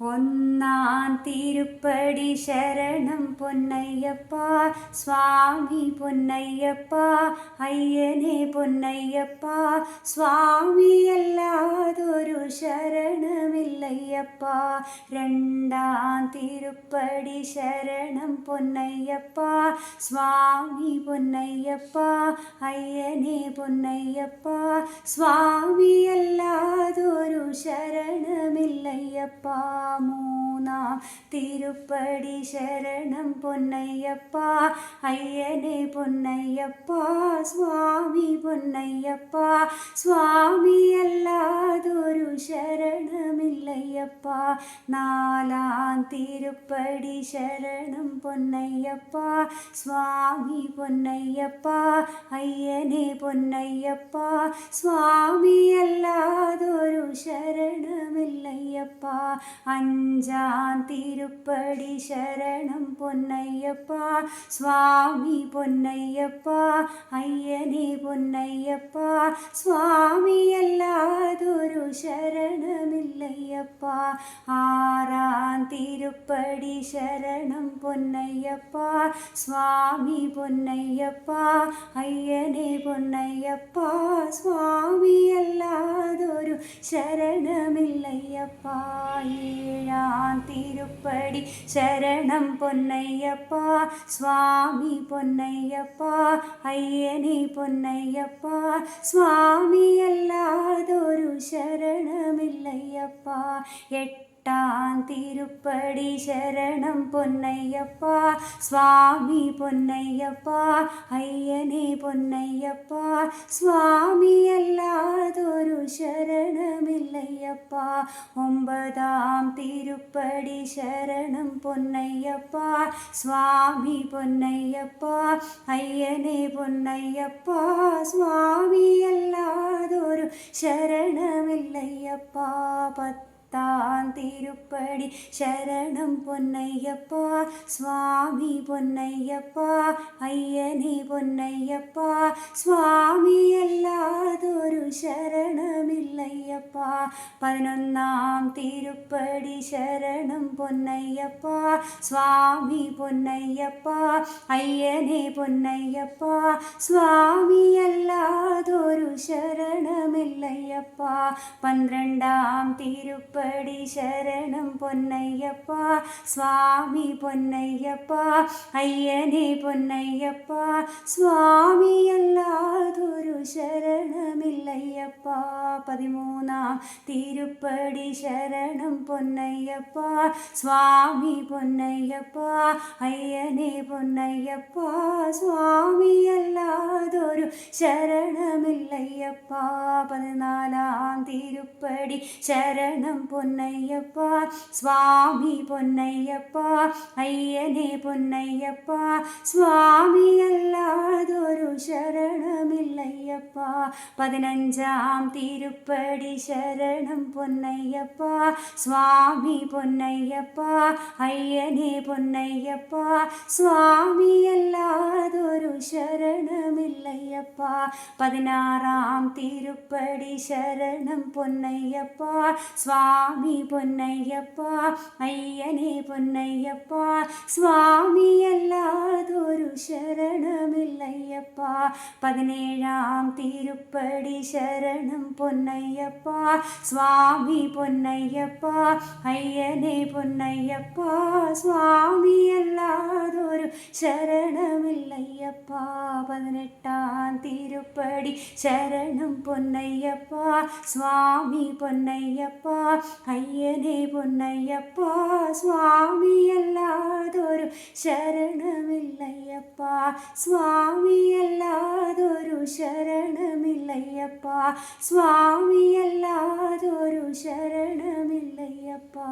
ஒன்னான் திருப்படி சரணம் பொன்னையப்பா சுவாமி பொன்னையப்பா ஐயனே பொன்னையப்பா சுவாமி அல்லாதொரு சரணமில்லையப்பா ரெண்டாம் திருப்படி சரணம் பொன்னையப்பா சுவாமி பொன்னையப்பா ஐயனே பொன்னையப்பா சுவாமி அல்லாதொரு திருப்படி சரணம் பொன்னையப்பா ஐயனே பொன்னையப்பா சுவாமி பொன்னையப்பா சுவாமி அல்லாதொரு பொன்னையப்பா நாலாம் திருப்படி சரணம் பொன்னையப்பா சுவாமி பொன்னையப்பா ஐயனே பொன்னையப்பா சுவாமி அல்லாதொரு சரணமில்லையப்பா அஞ்சாம் திருப்படி சரணம் பொன்னையப்பா சுவாமி பொன்னையப்பா ஐயனே பொன்னையப்பா சுவாமி அல்லாதொரு சரணமில்லையப்பா. ஆறாம் திருப்படி சரணம் பொன்னையப்பா சுவாமி பொன்னையப்பா ஐயனே பொன்னையப்பா சுவாமி சரணமில்லையப்பா. ஏழாம் திருப்படி சரணம் பொன்னையப்பா. சுவாமி பொன்னையப்பா. ஐயனே பொன்னையப்பா. சுவாமி அல்லாதொரு சரணமில்லையப்பா. எட்டு விட்டான் திருப்படி சரணம் பொன்னையப்பா சுவாமி பொன்னையப்பா ஐயனே பொன்னையப்பா சுவாமி அல்லாதொரு சரணமில்லையப்பா ஒன்பதாம் திருப்படி சரணம் பொன்னையப்பா சுவாமி பொன்னையப்பா ஐயனே பொன்னையப்பா சுவாமி அல்லாதொரு சரணமில்லையப்பா. பத்து தான் திருப்படி. சரணம் பொன்னையப்பா சுவாமி பொன்னையப்பா ஐயனே பொன்னையப்பா சுவாமி அல்லாதொரு சரணமில்லையப்பா பதினொன்னாம் திருப்படி சரணம் பொன்னையப்பா சுவாமி பொன்னையப்பா ஐயனே பொன்னையப்பா சுவாமி அல்லாதொரு சரணமில்லையப்பா பன்னிரெண்டாம் திருப்ப திருப்படி சரணம் பொன்னையப்பா சுவாமி பொன்னையப்பா ஐயனே பொன்னையப்பா சுவாமி அல்லாதொரு நாம் திருப்படி சரணம் பொன்னையப்பா சுவாமி பொன்னையப்பா ஐயனே பொன்னையப்பா சுவாமி அல்லாதொரு சரணமில்லையப்பா பதினாலாம் திருப்படி சரணம் பொன்னையப்பா சுவாமி பொன்னையப்பா ஐயனே பொன்னையப்பா சுவாமி அல்லாதொரு சரணமில்லையப்பா பதினஞ்சாம் திருப்படி சரணம் பொன்னையப்பா சுவாமி பொன்னையப்பா ஐயனே பொன்னையப்பா சுவாமி அல்லாதொரு சரணமில்லையப்பா. பதினாறாம் திருப்படி சரணம் பொன்னையப்பா சுவாமி பொன்னையப்பா ஐயனே பொன்னையப்பா சுவாமி அல்லாதொரு சரணமில்லையப்பா. பதினேழாம் திருப்படி சரணம் பொன்னையப்பா பொன்னையப்பா சுவாமி பொன்னையப்பா ஐயனே பொன்னையப்பா சுவாமி அல்லாதொரு சரணமில்லையப்பா. பதினெட்டாம் திருப்படி சரணம் பொன்னையப்பா சுவாமி பொன்னையப்பா ஐயனே பொன்னையப்பா சுவாமி அல்லாதொரு சரணமில்லையப்பா சுவாமி அல்லாதொரு சரணமில்லையப்பா சுவாமி அல்லாதொரு சரணமில்லையப்பா